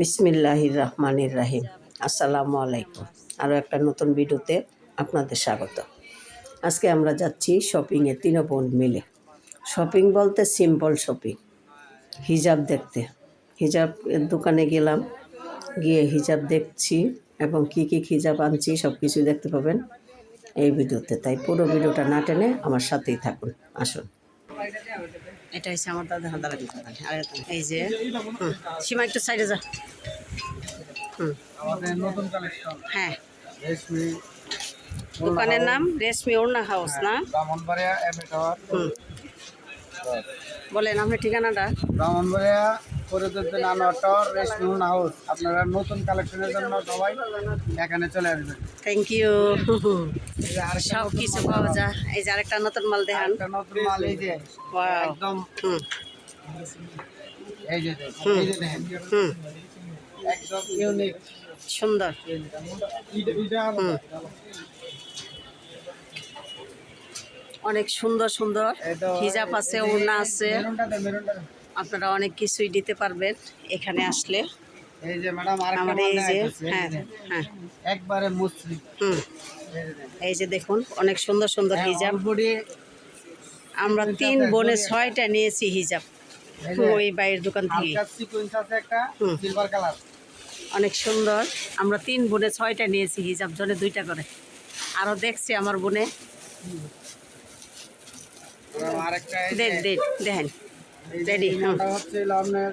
বিসমিল্লাহির রহমানির রাহিম। আসসালামু আলাইকুম। আরও একটা নতুন ভিডিওতে আপনাদের স্বাগত। আজকে আমরা যাচ্ছি শপিংয়ে তিন বোন মিলে। শপিং বলতে সিম্পল শপিং হিজাব দেখতে। হিজাব দোকানে গেলাম, গিয়ে হিজাব দেখছি এবং কি কি হিজাব আনছি সব কিছু দেখতে পাবেন এই ভিডিওতে। তাই পুরো ভিডিওটা না টেনে আমার সাথেই থাকুন। আসুন। এটা হচ্ছে আমার দাদা। দাদা এই যে হুম, সীমা একটু সাইডে যা। হুম হ্যাঁ। দোকানের নাম রেশমি ওড়না হাউস না? হুম। বলেন আপনার ঠিকানাটা? ব্রাহ্মণবাড়িয়া ফরিদুদ্দিন আনোয়ার হাউস। আপনারা নতুন কালেকশনের জন্য সবাই এখানে চলে আসবেন। থ্যাংক ইউ সব কিছু পাওয়া যায়। এই যে আরেকটা নতুন মাল দেখান। নতুন মাল এই যে একদম। হুম। এই যে একদম ইউনিক সুন্দর। অনেক সুন্দর সুন্দর। হিজাব আছে ওড়না আছে। আপনারা অনেক কিছুই দিতে পারবেন এখানে আসলে। এই যে ম্যাডাম আরেকটা আমার এই যে হ্যাঁ হ্যাঁ। একবারে মুসলিম। হুম। এই যে দেখেন। অনেক সুন্দর সুন্দর হিজাব। বডি আমরা তিন বোনে ছয়টা নিয়েছি হিজাব। ওই বাইরের দোকান থেকে। অনেক সুন্দর। আমরা তিন বোনে ছয়টা নিয়েছি হিজাব জনে দুইটা করে। আরও দেখছি আমার বোনে। দেখেন। এই যে এটা হচ্ছে আপনার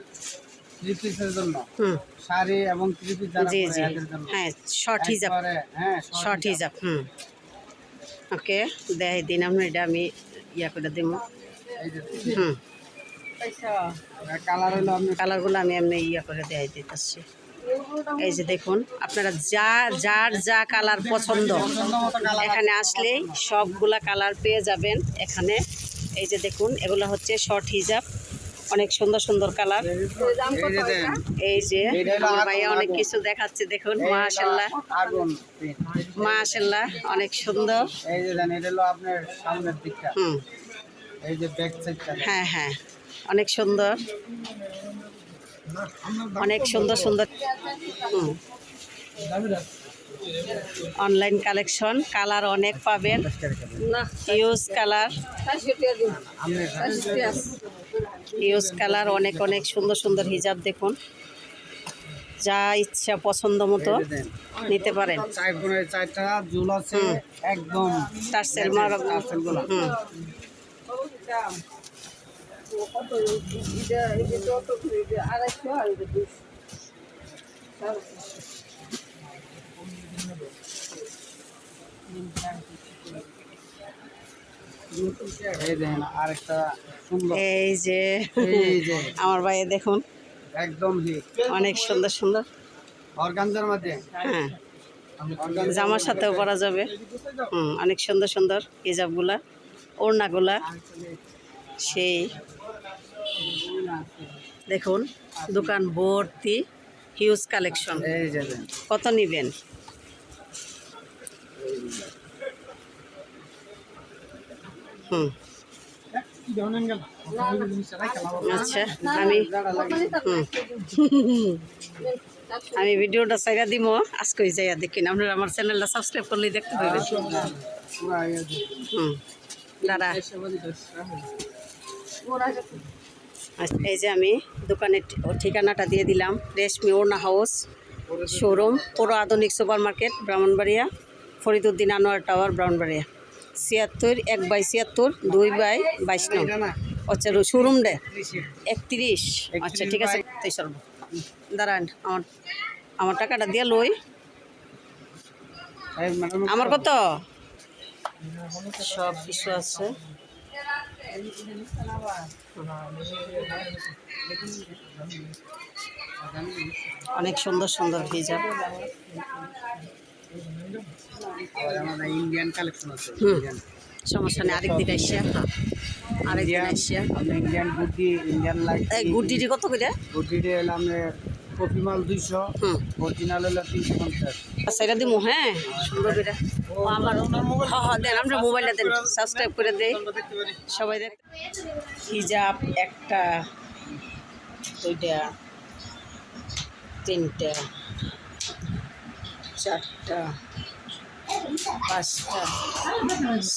থ্রি পিসের জন্য। শাড়ি এবং থ্রি পিস যারা জি জি। হ্যাঁ শর্ট হিজাব হ্যাঁ শর্ট হিজাব হুম। ওকে দেখাই দিন আপনি এটা আমি ইয়া করে দিব হুম। কালার হলো আপনার কালারগুলো আমি এমনি ইয়া করে দেখাই দিতেছি। এই যে দেখুন আপনারা যা যার যা কালার পছন্দ এখানে আসলেই সবগুলা কালার পেয়ে যাবেন। এখানে এই যে দেখুন এগুলো হচ্ছে শর্ট হিজাব অনেক সুন্দর সুন্দর কালার। এই যে ভাইয়া অনেক কিছু দেখাচ্ছে দেখুন মাশাল্লাহ। মাশাল্লাহ অনেক সুন্দর। এই যে এটা হলো আপনার সামনের দিকটা। হুম। এই যে ব্যাক সাইডটা হ্যাঁ হ্যাঁ অনেক সুন্দর। অনেক সুন্দর সুন্দর হুম। অনলাইন কালেকশন কালার অনেক পাবেন। ইউজ কালার ইউজ কালার অনেক অনেক সুন্দর সুন্দর হিজাব দেখুন। যা ইচ্ছা পছন্দ মতো নিতে পারেন। একদম টার্সেল এই দেখেন আরেকটা সুন্দর। এই যে আমার ভাইয়ে দেখুন। একদম অনেক সুন্দর সুন্দর। অর্গানজার মধ্যে। হ্যাঁ। জামার সাথেও পরা যাবে। হুম অনেক সুন্দর সুন্দর। হিজাবগুলা ওড়নাগুলা। সেই। দেখুন দোকান ভর্তি হিউজ কালেকশন। কত নিবেন? হুম। আচ্ছা আমি আমি ভিডিওটা চাইরা দিব আজকে যাইয়া দেখি আপনারা আমার চ্যানেলটা সাবস্ক্রাইব করলেই দেখতে পাবেন আচ্ছা, এই যে আমি দোকানের ঠিকানাটা দিয়ে দিলাম। রেশমি ওড়না হাউস শোরুম পুরো আধুনিক super market Brahmanbaria Fariduddin Anwar tower Brahmanbaria. ছিয়াত্তর, এক বাই ছিয়াত্তর, দুই বাই বাইশ নং। এটা না আচ্ছা শোরুম ডে একত্রিশ। আচ্ছা ঠিক আছে। দাঁড়ান, আমার আমার টাকাটা দিয়ে লই। আমার কত? সব কিছু আছে। অনেক সুন্দর সুন্দর আমাদের ইন্ডিয়ান কালেকশন আছে। সমস্যা নেই আরেক দিন আসিয়া আরেক দিন ইন্ডিয়ান আসিয়া ইন্ডিয়ান লাইট এই গুড্ডিটি কত করে? হলো কপি মাল দুইশো হুম। অরিজিনাল হলো তিনশো পঞ্চাশ। সেটা দিব হ্যাঁ? সুন্দর করে। ও আমার হ্যাঁ হ্যাঁ দেন আমরা মোবাইলটা দেন সাবস্ক্রাইব করে দেই। সবাই দেখ হিজাব একটা দুইটা তিনটা। চারটা পাঁচটা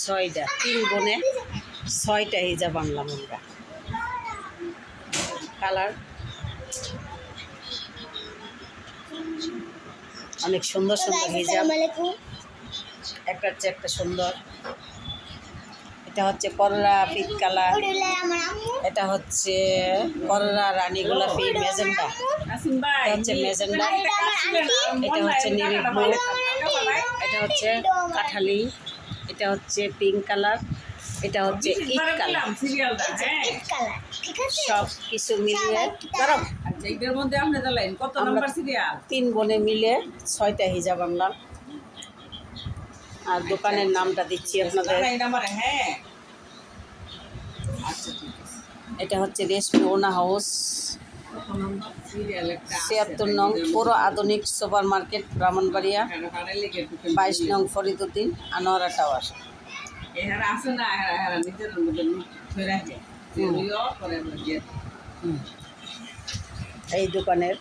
ছয়টা তিন গুণে ছয়টা হিজাব আনলাম আমরা কালার? অনেক সুন্দর সুন্দর হিজাব একটা হচ্ছে একটা সুন্দর। এটা হচ্ছে করলা পিট কালার। এটা হচ্ছে করলা রানী গোলাপি মেজেন্ডা। এটা হচ্ছে মেজেন্ডা। এটা হচ্ছে নেভি ব্লু এটা হচ্ছে কাঠালি। এটা হচ্ছে পিঙ্ক কালার। এটা হচ্ছে ইট কালার। সব কিছু মিলিয়ে আচ্ছা এটার মধ্যে আপনি কত নাম্বার তিন বোনে মিলে ছয়টা হিজাব আনলাম। আর দোকানের নামটা দিচ্ছি আপনাদের এই নাম্বারে হ্যাঁ আচ্ছা ঠিক আছে এটা হচ্ছে রেশমি ওনা হাউস। ছিয়াত্তর নং পুরো আধুনিক সুপার মার্কেট ব্রাহ্মণবাড়িয়া বাইশ নং ফরিদুদ্দিন আনোয়ারা টাওয়ার। এই দোকানের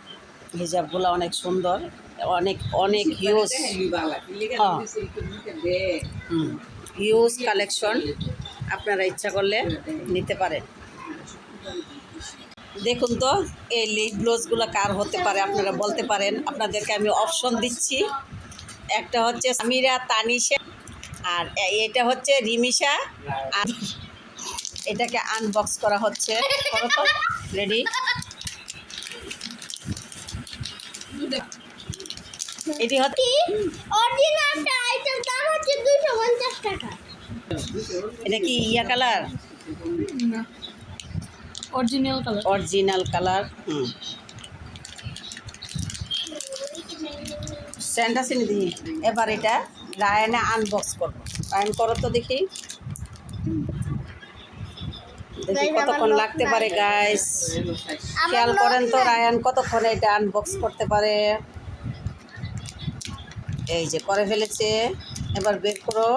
হিজাবগুলো অনেক সুন্দর অনেক অনেক হিউজ। হিউজ কালেকশন আপনারা ইচ্ছা করলে নিতে পারেন। দেখুন তো, এই লিপ ব্লাউজগুলো কার হতে পারে আপনারা বলতে পারেন। আপনাদেরকে আমি অপশন দিচ্ছি। একটা হচ্ছে সামিরা তানিশা আর এটা হচ্ছে রিমিশা। আর এটাকে আনবক্স করা হচ্ছে। রেডি এটি হচ্ছে আইটেম দাম হচ্ছে দুশো পঞ্চাশ টাকা। এটা কি ইয়া colour? Original colour. Original colour. হুম। স্যান্ডা চিনি দিই। এবার এটা রায়নে আনবক্স করব। রায়ন করো তো দেখি। দেখি কতক্ষণ লাগতে পারে গাইস খেয়াল করেন তো রায়ান কতক্ষণ এটা আনবক্স করতে পারে। এই যে করে ফেলেছে। এবার বের করো।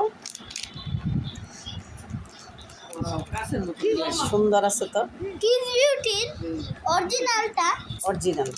সুন্দর আছে তো? কিস বিউটির অরিজিনালটা অরিজিনাল